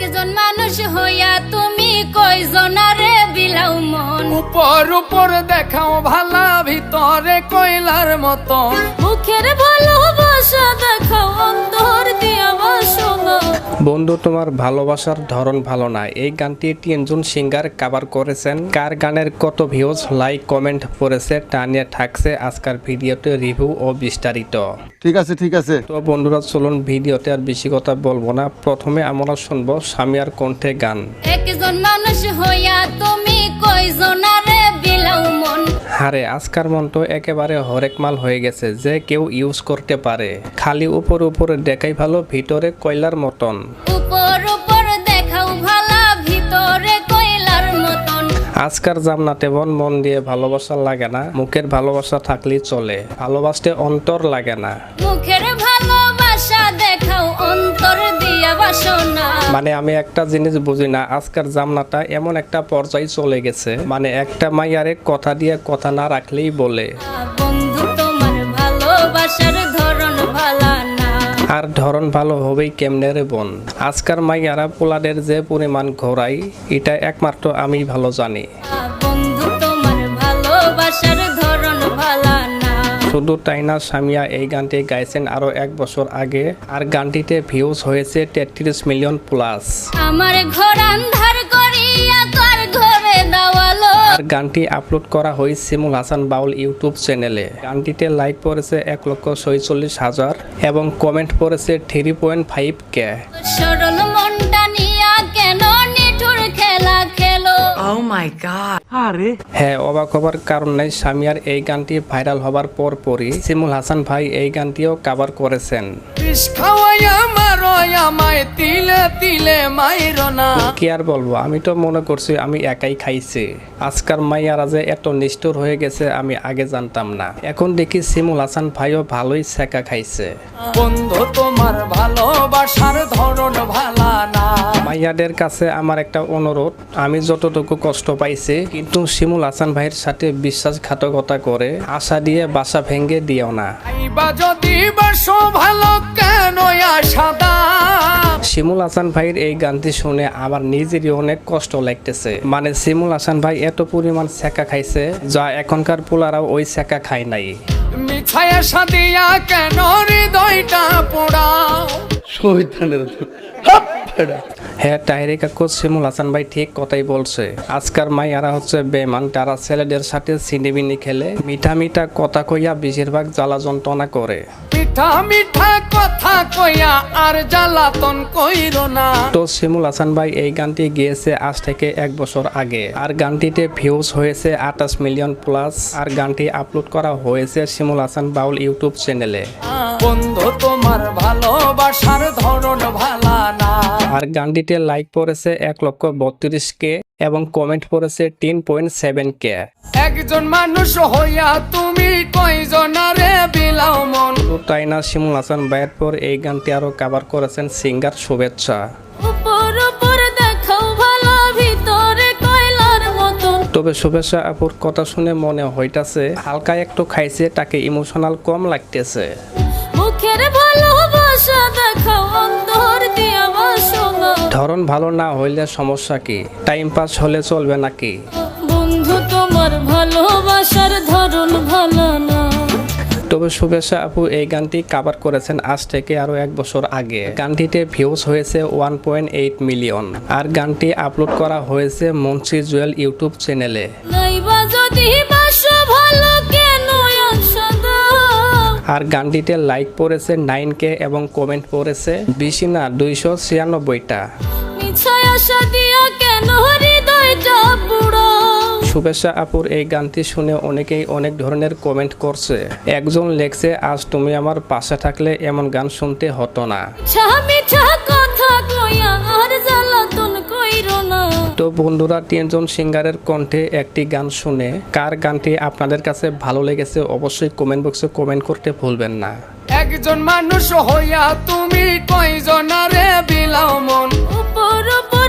একজন মানুষ হইয়া তুমি কয়জনারে বিলাও মন। উপর উপর দেখাও ভালা ভিতরে কইলার মতন। মুখের ভালোবাসা দেখাও বাসনা বন্ধু তোমার ভালোবাসার ধরন ভালো না। এই গানটি তিনজন সিঙ্গার কাভার করেছেন। কার গানের কত ভিউজ লাইক কমেন্ট পড়েছে তা নিয়ে থাকছে আজকের ভিডিওতে রিভিউ ও বিস্তারিত। ঠিক আছে ঠিক আছে। তো বন্ধুরা চলুন ভিডিওতে আর বেশি কথা বলব না। প্রথমে আমরা শুনব সামিয়ার কণ্ঠে গান। একজন মানুষ হইয়া তুমি কয়জনারে মন। হারে আজকার মন তো একেবারে হরেক মাল হয়ে গেছে যে কেউ ইউজ করতে পারে। খালি উপর উপরে দেখাই ভালো ভিতরে কয়লার মতন। উপর উপর দেখাও ভালা ভিতরে কয়লার মতন। আজকার জামনাতে বন মন দিয়ে ভালোবাসা লাগে না মুখের ভালোবাসা থাকলে চলে। ভালোবাসতে অন্তর লাগে না। মুখের ভালোবাসা দেখাও অন্তর মানে আমি একটা জিনিস বুঝি না আজকার জামনাটা এমন একটা পর্যায়ে চলে গেছে মানে একটা মাইয়ারে কথা দিয়ে কথা না রাখলেই বলে। বন্ধু তোমার ভালোবাসার ধরন ভালা আর ধরন ভালো হবেই কেমনে রে বোন? আজকার মাইয়ারা পোলাদের যে পরিমাণ ঘোরাই এটা একমাত্র আমি ভালো জানি। শুধু তাই না সামিয়া এই গানটি গাইছেন আরও এক বছর আগে। আর গানটিতে ভিউজ হয়েছে তেত্রিশ মিলিয়ন প্লাস আমার ঘর আন্ধার করিয়া কার ঘরে দাওয়ালো। আর গানটি আপলোড করা হয় সিমুল হাসান বাউল ইউটিউব চ্যানেলে গানটিতে লাইক পড়েছে এক লক্ষ ছয়চল্লিশ হাজার এবং কমেন্ট পড়েছে থ্রি পয়েন্ট ফাইভ কে সরল মনটা নিয়া কেন নিঠুর খেলা খেলো মাই গড আরে। হ্যাঁ অবাক হবার কারণে সামিয়ার এই গানটি ভাইরাল হবার পর পরই সিমুল হাসান ভাই এই গানটিও কাবার করেছেন। খাওয়াই খাওয়াইয়া মারো আমায় তিলে তিলে মাইরো না। কি আর বলব? আমি তো মনে করছি আমি একাই খাইছি। আজকার মাইয়ারা যে এত নিষ্ঠুর হয়ে গেছে আমি আগে জানতাম না। এখন দেখি হাসান ভাইও ভালোই সেকা খাইছে। বন্ধু তোমার ভালোবাসার ধরন ভালা না। মাইয়াদের কাছে আমার একটা অনুরোধ আমি যতটুকু কষ্ট পাইছি কিন্তু শিমুল হাসান ভাইয়ের সাথে বিশ্বাসঘাতকতা করে আশা দিয়ে বাসা ভেঙ্গে দিও না। যদি বাসো ভালো কেন শিমুল হাসান ভাইয়ের এই গানটি শুনে আমার নিজেরই অনেক কষ্ট লাগতেছে। মানে শিমুল হাসান ভাই এত পরিমাণ সেকা খাইছে যা এখনকার পোলারাও ওই সেকা খায় নাই। মিছায়া সাদিয়া কেন হৃদয়টা পোড়াও হ্যাঁ কাকু শিমুল হাসান ভাই ঠিক কথাই বলছে। আজকার মাইয়ারা হচ্ছে বেমান তারা ছেলেদের সাথে সিনেমিনি খেলে মিঠা মিঠা কথা কইয়া বেশিরভাগ জ্বালা যন্ত্রণা করে। মিঠা মিঠা কথা কইয়া আর জ্বালাতন কইরো না। তো শিমুল হাসান ভাই এই গানটি গিয়েছে আজ থেকে এক বছর আগে। আর গানটিতে ভিউজ হয়েছে আঠাশ মিলিয়ন প্লাস আর গানটি আপলোড করা হয়েছে শিমুল হাসান বাউল ইউটিউব চ্যানেলে। বন্ধু তোমার ভালোবাসার ধরন ভালা না। আর গানটিতে লাইক পড়েছে এক লক্ষ বত্রিশ কে এবং কমেন্ট পড়েছে তিন পয়েন্ট সেভেন কে। একজন মানুষ হইয়া তুমি মন তো তাই না শিমুল হাসান ভাইয়ের পর এই গানটি আরও কাভার করেছেন সিঙ্গার শুভেচ্ছা। ভালা তবে শুভেচ্ছা আপুর কথা শুনে মনে হইতাছে হালকা একটু খাইছে তাকে ইমোশনাল কম লাগতেছে। ধরন ভালো না হইলে সমস্যা কি? টাইম পাস হলে চলবে নাকি? বন্ধু তোমার ভালোবাসার তবে শুভেচ্ছা আপু এই গানটি কাভার করেছেন আজ থেকে আরও এক বছর আগে। গানটিতে ভিউজ হয়েছে ওয়ান পয়েন্ট এইট মিলিয়ন আর গানটি আপলোড করা হয়েছে মুন্সি জুয়েল ইউটিউব চ্যানেলে। আর গানটিতে লাইক পড়েছে নাইন কে এবং কমেন্ট পড়েছে বেশি না দুইশো ছিয়ানব্বইটা। কেন হৃদয়টা শুভেচ্ছা আপুর এই গানটি শুনে অনেকেই অনেক ধরনের কমেন্ট করছে। একজন লেখছে আজ তুমি আমার পাশে থাকলে এমন গান শুনতে হতো না। তো বন্ধুরা তিনজন সিঙ্গারের কণ্ঠে একটি গান শুনে কার গানটি আপনাদের কাছে ভালো লেগেছে অবশ্যই কমেন্ট বক্সে কমেন্ট করতে ভুলবেন না। একজন মানুষ হইয়া তুমি কয়জনারে বিলাও মন? উপর উপর